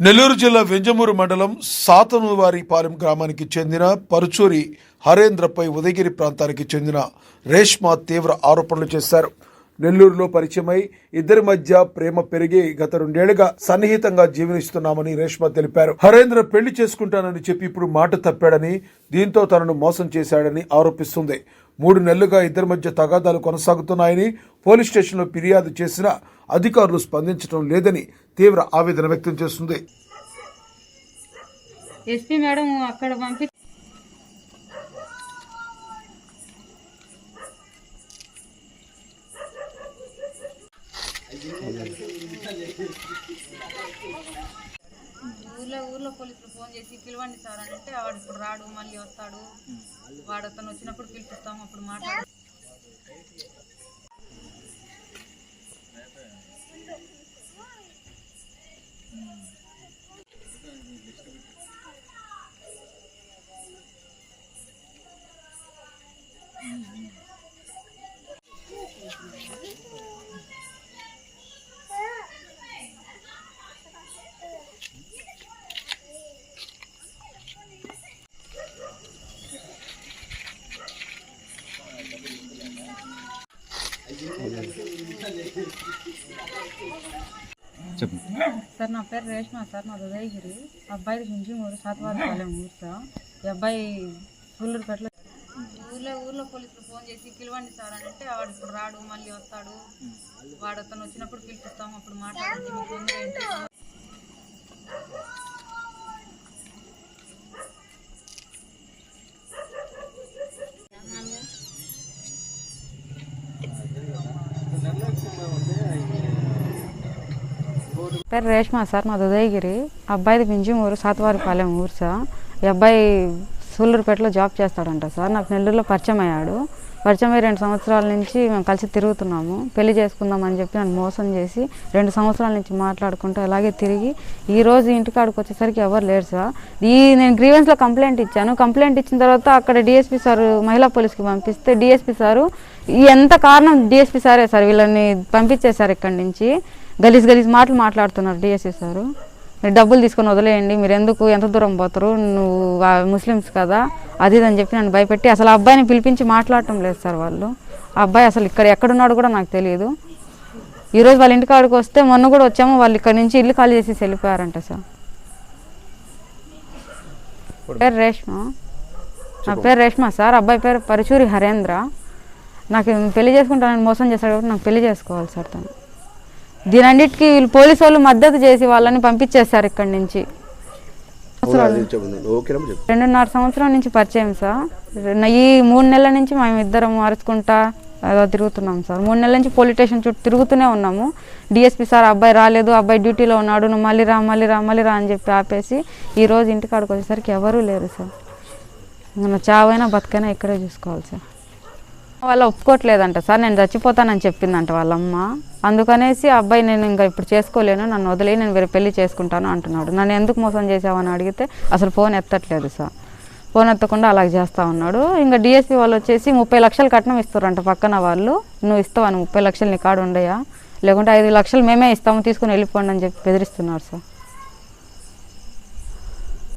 నెల్లూరు జిల్లా వెంజమూరు మండలం సాతనువారిపాలెం గ్రామానికి చెందిన పరుచూరి హరేంద్రపై ఉదయగిరి ప్రాంతానికి చెందిన రేష్మా తీవ్ర ఆరోపణలు చేశారు. నెల్లూరులో పరిచయమై ఇద్దరి మధ్య ప్రేమ పెరిగి గత రెండేళ్ళుగా సన్నిహితంగా జీవనిస్తున్నామని రేష్మ తెలిపారు. హరేంద్ర పెళ్ళి చేసుకుంటానని చెప్పి ఇప్పుడు మాట తప్పాడని దీంతో తనను మోసం చేశాడని ఆరోపిస్తుంది. మూడు నెలలుగా ఇద్దరి మధ్య తగాదాలు కొనసాగుతున్నాయని పోలీస్ స్టేషన్లో ఫిర్యాదు చేసినా అధికారులు స్పందించడం లేదని తీవ్ర ఆవేదన వ్యక్తం చేస్తుంది. ఎస్పీ మేడం అక్కడ పంపి ఊర్లో ఊర్లో పోలీసులు ఫోన్ చేసి పిలవండి సార్ అని అంటే వాడు ఇప్పుడు రాడు మళ్ళీ వస్తాడు. వాడు అతను వచ్చినప్పుడు పిలిపిస్తాం అప్పుడు మాట్లాడు సార్ నా పేరు రేష్మ సార్ నా ఉదయగిరి. అబ్బాయి నుంచి మూడు సాతవారిపాలెం ఊరు సార్ ఈ అబ్బాయి సూళ్ళూరుపేటలో ఊర్లో ఊర్లో పోలీసులు ఫోన్ చేసి పిలవండి సార్ అని అంటే వాడు ఇప్పుడు రాడు మళ్ళీ వస్తాడు. వాడు అతను వచ్చినప్పుడు పిలిపిస్తాం అప్పుడు మాట్లాడండి మీకు తొందర ఏంటి పేరు రేష్మా సార్ మాది ఉదయగిరి. అబ్బాయిది పింజిమూరు సాతవారిపాలెం ఊరు సార్. ఈ అబ్బాయి సూళ్ళూరుపేటలో జాబ్ చేస్తాడంట సార్. నాకు నెల్లూరులో పరిచయం అయ్యాడు. పరిచయం అయ్యి రెండు సంవత్సరాల నుంచి మేము కలిసి తిరుగుతున్నాము. పెళ్ళి చేసుకుందాం అని చెప్పి నన్ను మోసం చేసి రెండు సంవత్సరాల నుంచి మాట్లాడుకుంటూ అలాగే తిరిగి ఈ రోజు ఇంటికాడికి వచ్చేసరికి ఎవరు లేరు సార్. ఈ నేను గ్రీవెన్స్లో కంప్లైంట్ ఇచ్చాను. కంప్లైంట్ ఇచ్చిన తర్వాత అక్కడ డిఎస్పీ సార్ మహిళా పోలీస్కి పంపిస్తే డిఎస్పీ సారు ఎంత కారణం డిఎస్పీ సారే సార్ వీళ్ళని పంపించేశారు ఇక్కడి నుంచి. గలీజ్ గలీజ్ మాటలు మాట్లాడుతున్నారు డిఎస్పీ సారు. డబ్బులు తీసుకొని వదిలేయండి మీరు ఎందుకు ఎంత దూరం పోతారు నువ్వు ముస్లిమ్స్ కదా అది ఇది అని చెప్పి నన్ను భయపెట్టి అసలు అబ్బాయిని పిలిపించి మాట్లాడటం లేదు సార్ వాళ్ళు. ఆ అబ్బాయి అసలు ఇక్కడ ఎక్కడున్నాడు కూడా నాకు తెలియదు. ఈరోజు వాళ్ళ ఇంటి కాడికి వస్తే మొన్న కూడా వచ్చాము వాళ్ళు ఇక్కడ నుంచి ఇల్లు ఖాళీ చేసి వెళ్ళిపోయారంట సార్. పేరు రేష్మ? నా పేరు రేష్మ సార్ అబ్బాయి పేరు పరుచూరి హరేంద్ర. నాకు పెళ్ళి చేసుకుంటానని మోసం చేశాడు కాబట్టి నాకు పెళ్ళి చేసుకోవాలి సార్ తను. దీనన్నిటికీ వీళ్ళు పోలీసు వాళ్ళు మద్దతు చేసి వాళ్ళని పంపించేశారు ఇక్కడి నుంచి. రెండున్నర సంవత్సరం నుంచి పరిచయం సార్. ఈ మూడు నెలల నుంచి మేము ఇద్దరం అరుచుకుంటా ఏదో తిరుగుతున్నాం సార్. మూడు నెలల నుంచి పోలీస్ స్టేషన్ చుట్టూ తిరుగుతూనే ఉన్నాము. డిఎస్పీ సార్ అబ్బాయి రాలేదు అబ్బాయి డ్యూటీలో ఉన్నాడు నువ్వు మళ్ళీ రా మళ్ళీ రా మళ్ళీ రా అని చెప్పి ఆపేసి ఈ రోజు ఇంటికాడికి వచ్చేసరికి ఎవరూ లేరు సార్. ఇంకా నా చావైనా బతుకైనా ఇక్కడే చూసుకోవాలి సార్. వాళ్ళు ఒప్పుకోవట్లేదంట సార్ నేను చచ్చిపోతానని చెప్పిందంట వాళ్ళ అమ్మ అందుకనేసి అబ్బాయి నేను ఇంకా ఇప్పుడు చేసుకోలేను నన్ను వదిలే నేను వేరే పెళ్ళి చేసుకుంటాను అంటున్నాడు. నన్ను ఎందుకు మోసం చేసావని అడిగితే అసలు ఫోన్ ఎత్తట్లేదు సార్. ఫోన్ ఎత్తకుండా అలాగ చేస్తూ ఉన్నాడు. ఇంకా డిఎస్పీ వాళ్ళు వచ్చేసి ముప్పై లక్షలు కట్నం ఇస్తారంట పక్కన వాళ్ళు. నువ్వు ఇస్తావని ముప్పై లక్షలు నీ కాడు ఉండయా? లేకుంటే ఐదు లక్షలు మేమే ఇస్తాము తీసుకుని వెళ్ళిపోండి అని చెప్పి బెదిరిస్తున్నారు సార్.